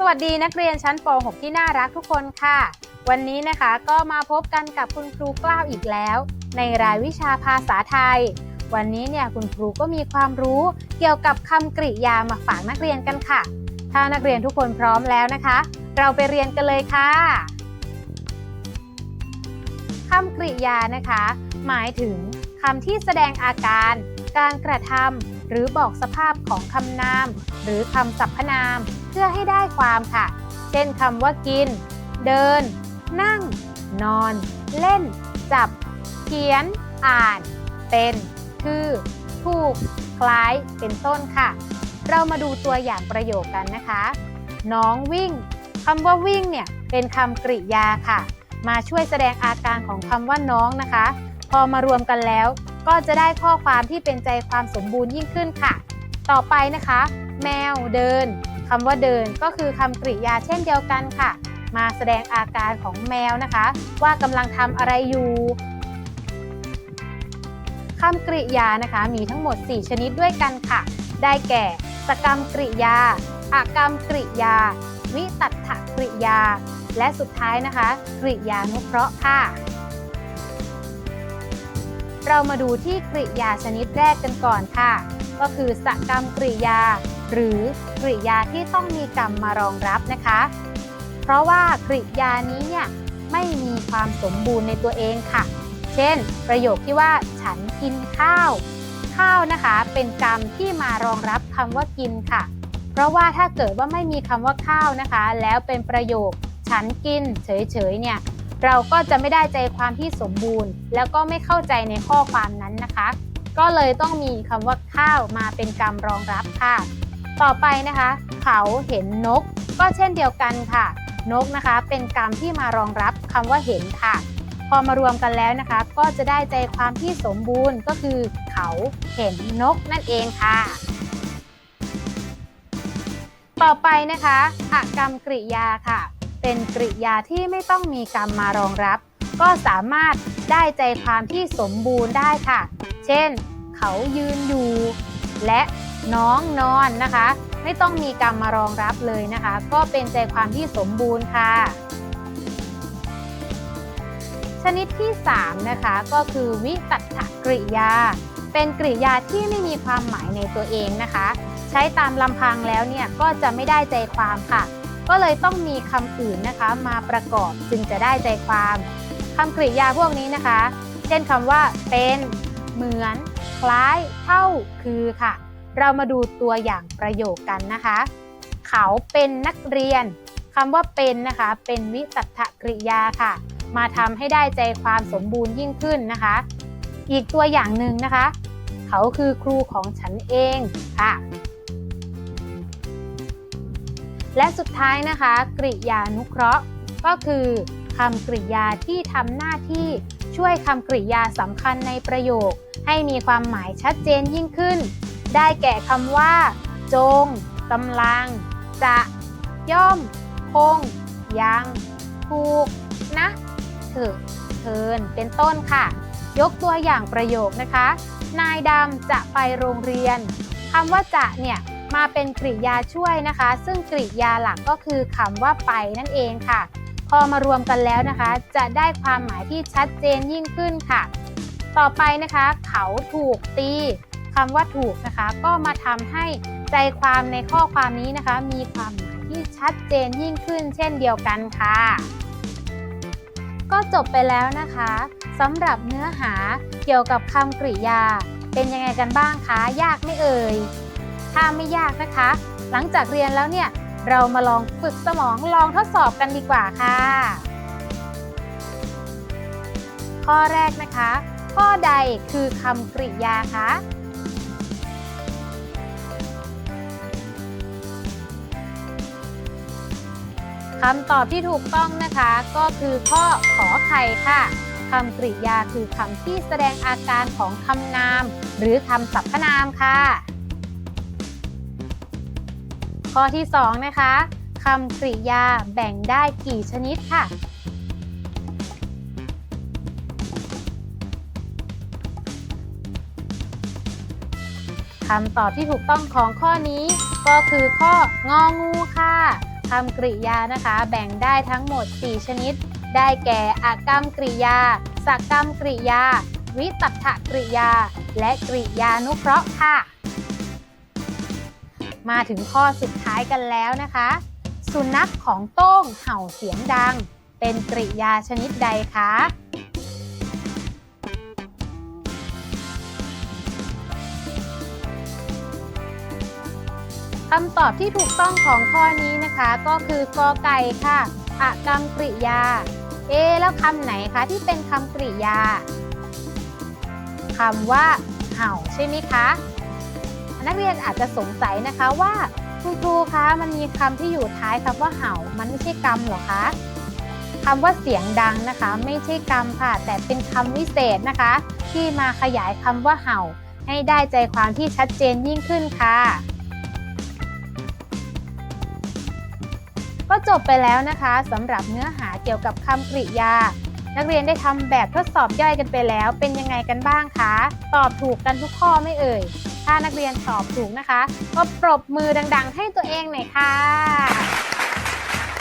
สวัสดีนักเรียนชั้นป .6 ที่น่ารักทุกคนค่ะ วันนี้นะคะก็มาพบกันกับคุณครูกล้าวอีกแล้ว ในรายวิชาภาษาไทย วันนี้เนี่ยคุณครูก็มีความรู้เกี่ยวกับคำกริยามาฝากนักเรียนกันค่ะ ถ้านักเรียนทุกคนพร้อมแล้วนะคะ เราไปเรียนกันเลยค่ะคำกริยานะคะ หมายถึงคำที่แสดงอาการ การกระทำหรือบอกสภาพของคำนาม หรือคำสรรพนาม พื่อให้ได้ความค่ะ เช่นคำว่ากิน เดิน นั่ง นอน เล่น จับ เขียน อ่าน เป็น คือ ถูก คล้าย เป็นต้นค่ะ เรามาดูตัวอย่างประโยคกันนะคะ น้องวิ่งคำว่าวิ่งเนี่ยเป็นคำกริยาค่ะ มาช่วยแสดงอาการของคำว่าน้องนะคะ พอมารวมกันแล้ว ก็จะได้ข้อความที่เป็นใจความสมบูรณ์ยิ่งขึ้นค่ะ ต่อไปนะคะ แมวเดิน คำว่าเดินก็คือคำกริยาเช่นเดียวกันค่ะ มาแสดงอาการของแมวนะคะ ว่ากำลังทำอะไรอยู่คำกริยานะคะ มีทั้งหมด 4 ชนิดด้วยกันค่ะ ได้แก่ สกรรมกริยา อากรรมกริยา วิตัตถกริยา และสุดท้ายนะคะ กริยานุเคราะห์ค่ะ เรามาดูที่กริยาชนิดแรกกันก่อนค่ะ ก็คือสกรรมกริยา หรือกริยาที่ต้องมีกรรมมารองรับนะคะ เพราะว่ากริยานี้เนี่ยไม่มีความสมบูรณ์ในตัวเองค่ะ เช่น ประโยคที่ว่า ฉันกินข้าว ข้าวนะคะ เป็นกรรมที่มารองรับคำว่ากินค่ะ เพราะว่าถ้าเกิดว่าไม่มีคำว่าข้าวนะคะ แล้วเป็นประโยค ฉันกิน เฉยๆเนี่ยเราก็จะไม่ได้ใจความที่สมบูรณ์ แล้วก็ไม่เข้าใจในข้อความนั้นนะคะ ก็เลยต้องมีคำว่าข้าวมาเป็นกรรมรองรับค่ะ ต่อไปนะคะ เขาเห็นนก ก็เช่นเดียวกันค่ะ นกนะคะ เป็นกรรมที่มารองรับคำว่าเห็นค่ะ พอมารวมกันแล้วนะคะ ก็จะได้ใจความที่สมบูรณ์ก็คือ เขาเห็นนกนั่นเองค่ะ ต่อไปนะคะอกรรมกริยาค่ะ เป็นกริยาที่ไม่ต้องมีกรรมมารองรับ ก็สามารถได้ใจความที่สมบูรณ์ได้ค่ะ เช่น เขายืนอยู่ และน้องนอนนะคะ ไม่ต้องมีกรรมมารองรับเลยนะคะ ก็เป็นใจความที่สมบูรณ์ค่ะ ชนิดที่ 3 นะคะ ก็คือวิตัตถกริยา เป็นกริยาที่ไม่มีความหมายในตัวเองนะคะ ใช้ตามลำพังแล้วเนี่ยก็จะไม่ได้ใจความค่ะก็เลยต้องมีคำอื่นนะคะมาประกอบจึงจะได้ใจความคำกริยาพวกนี้นะคะ เช่นคำว่าเป็น เหมือน คล้าย เท่า คือค่ะ เรามาดูตัวอย่างประโยคกันนะคะ เขาเป็นนักเรียนคำว่าเป็นนะคะ เป็นวิตัตถกริยาค่ะ มาทำให้ได้ใจความสมบูรณ์ยิ่งขึ้นนะคะ อีกตัวอย่างหนึ่งนะคะ เขาคือครูของฉันเองค่ะและสุดท้ายนะคะ กริยานุเคราะห์ ก็คือคำกริยาที่ทำหน้าที่ ช่วยคำกริยาสำคัญในประโยค ให้มีความหมายชัดเจนยิ่งขึ้น ได้แก่คำว่า จงกำลัง จะ ย่อม คง ยัง ถูก นะถิดเทิน เป็นต้นค่ะ ยกตัวอย่างประโยคนะคะ นายดำจะไปโรงเรียนคำว่าจะเนี่ยมาเป็นกริยาช่วยนะคะ ซึ่งกริยาหลักก็คือคำว่าไปนั่นเองค่ะ พอมารวมกันแล้วนะคะ จะได้ความหมายที่ชัดเจนยิ่งขึ้นค่ะ ต่อไปนะคะ เขาถูกตีคำว่าถูกนะคะ ก็มาทำให้ใจความในข้อความนี้นะคะ มีความหมายที่ชัดเจนยิ่งขึ้น เช่นเดียวกันค่ะ ก็จบไปแล้วนะคะสำหรับเนื้อหาเกี่ยวกับคำกริยา เป็นยังไงกันบ้างคะ ยากไม่เอ่ยถ้าไม่ยากนะคะ หลังจากเรียนแล้วเนี่ย เรามาลองฝึกสมองลองทดสอบกันดีกว่าค่ะ ข้อแรกนะคะ ข้อใดคือคำกริยาคะคำตอบที่ถูกต้องนะคะก็คือข้อขอไข่ค่ะคำกริยาคือคำที่แสดงอาการของคำนาม หรือคำสรรพนามค่ะ ข้อที่ 2 นะคะคำกริยาแบ่งได้กี่ชนิดค่ะ คำตอบที่ถูกต้องของข้อนี้ก็คือข้ององูค่ะคำกริยานะคะแบ่งได้ทั้งหมด 4 ชนิด ได้แก่อากรรมกริยาสกรรมกริยา วิตัถกริยา และกริยานุเคราะห์ค่ะ มาถึงข้อสุดท้ายกันแล้วนะคะ สุนัขของโต้งเห่าเสียงดัง เป็นกริยาชนิดใดคะคำตอบที่ถูกต้องของข้อนี้นะคะก็คือกอไก่ค่ะอะกรรมกริยา เอ แล้วคำไหนคะที่เป็นคำกริยาคำว่า เห่าใช่ไหมคะ นักเรียนอาจจะสงสัยนะคะว่าคุณครูคะมันมีคำที่อยู่ท้ายคำว่าเห่า มันไม่ใช่กรรมหรอคะคำว่าเสียงดังนะคะ ไม่ใช่กรรมค่ะ แต่เป็นคำวิเศษนะคะ ที่มาขยายคำว่าเห่า ให้ได้ใจความที่ชัดเจนยิ่งขึ้นค่ะ ก็จบไปแล้วนะคะสำหรับเนื้อหาเกี่ยวกับคำกริยา นักเรียนได้ทำแบบทดสอบย่อยกันไปแล้ว เป็นยังไงกันบ้างคะ ตอบถูกกันทุกข้อไม่เอ่ย ถ้านักเรียนตอบถูกนะคะ ก็ปรบมือดัง ๆ ให้ตัวเองหน่อยค่ะ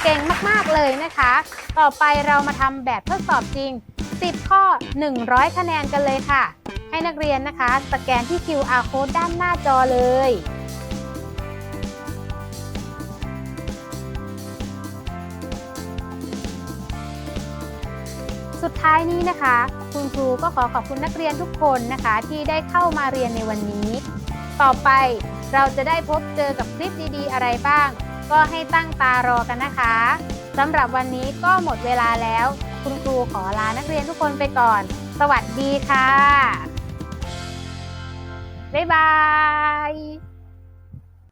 เก่งมากๆเลยนะคะ ต่อไปเรามาทำแบบทดสอบจริง 10 ข้อ 100 คะแนนกันเลยค่ะ ให้นักเรียนนะคะ สแกนที่ QR code ด้านหน้าจอเลย สุดท้ายนี้นะคะ คุณครูก็ขอขอบคุณนักเรียนทุกคนนะคะ ที่ได้เข้ามาเรียนในวันนี้ ต่อไปเราจะได้พบเจอกับคลิปดีๆ อะไรบ้าง ก็ให้ตั้งตารอกันนะคะสำหรับวันนี้ก็หมดเวลาแล้ว คุณครูขอลานักเรียนทุกคนไปก่อน สวัสดีค่ะ บ๊ายบาย